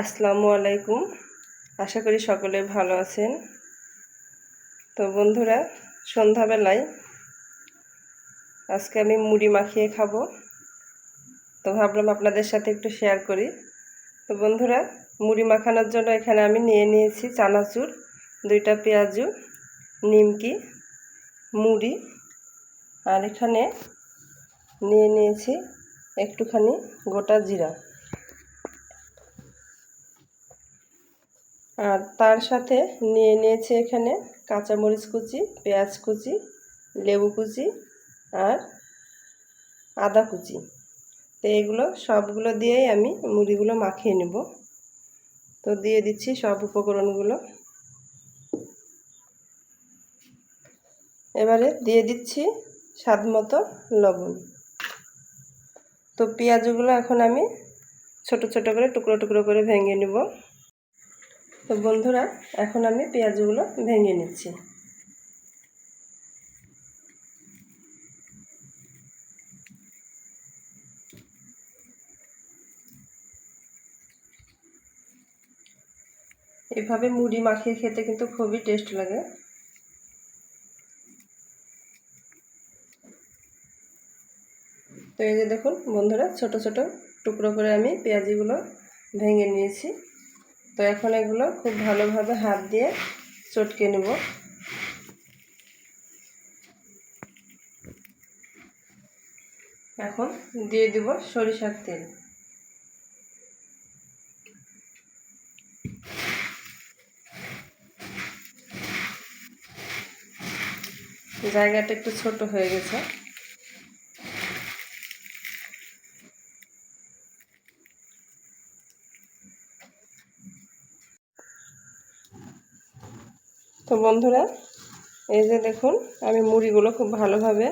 আসসালামু আলাইকুম। আশা করি সকলে ভালো আছেন। তো বন্ধুরা, সন্ধ্যাবেলায় আজকে আমি মুড়ি মাখিয়ে খাব। তো ভাবলাম আপনাদের সাথে একটু শেয়ার করি। তো বন্ধুরা, মুড়ি মাখানোর জন্য এখানে আমি নিয়ে নিয়েছি চানাচুর, দুইটা পেঁয়াজু, নিমকি, মুড়ি, আর এখানে নিয়ে নিয়েছি একটুখানি গোটা জিরা। আর তার সাথে নিয়ে নিয়েছি এখানে কাঁচামরিচ কুচি, পেঁয়াজ কুচি, লেবু কুচি আর আদা কুচি। তো এগুলো সবগুলো দিয়েই আমি মুড়িগুলো মাখিয়ে নেব। তো দিয়ে দিচ্ছি সব উপকরণগুলো। এবারে দিয়ে দিচ্ছি স্বাদ মতো লবণ। তো পেঁয়াজগুলো এখন আমি ছোট ছোট করে টুকরো টুকরো করে ভেঙে নেব। তো বন্ধুরা, এখন আমি পেঁয়াজগুলো ভেঙে নিচ্ছি। এভাবে মুড়ি মাখিয়ে খেতে কিন্তু খুবই টেস্ট লাগে। তো এই যে দেখুন বন্ধুরা, ছোট ছোট টুকরো করে আমি পেঁয়াজিগুলো ভেঙে নিয়েছি। তো এখন এগুলো খুব ভালোভাবে হাত দিয়ে চটকে নেব। এখন দিয়ে দিব সরিষার তেল। জায়গাটা একটু ছোট হয়ে গেছে। তো বন্ধুরা, এই যে দেখুন, আমি মুড়িগুলো খুব ভালোভাবে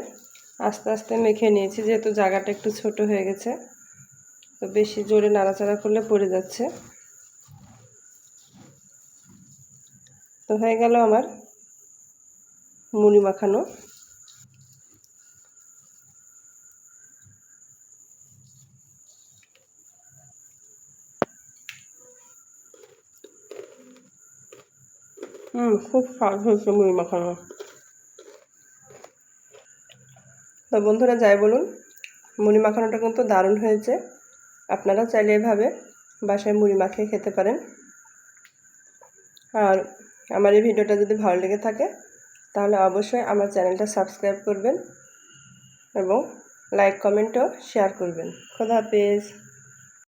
আস্তে আস্তে মেখে নিয়েছি, যেহেতু জায়গাটা একটু ছোট হয়ে গেছে, তো বেশি জোরে নাড়াচাড়া করলে পড়ে যাচ্ছে। তো হয়ে গেল আমার মুড়ি মাখানো। হুম খুব স্বাদ হয়েছে মুড়ি মাখানো। তো বন্ধুরা, যাই বলুন, মুড়ি মাখানোটা কিন্তু দারুণ হয়েছে। আপনারা চাইলে এভাবে বাসায় মুড়ি মাখিয়ে খেতে পারেন। আর আমার এই ভিডিওটা যদি ভালো লেগে থাকে, তাহলে অবশ্যই আমার চ্যানেলটা সাবস্ক্রাইব করবেন এবং লাইক, কমেন্টও শেয়ার করবেন। খোদা হাফেজ।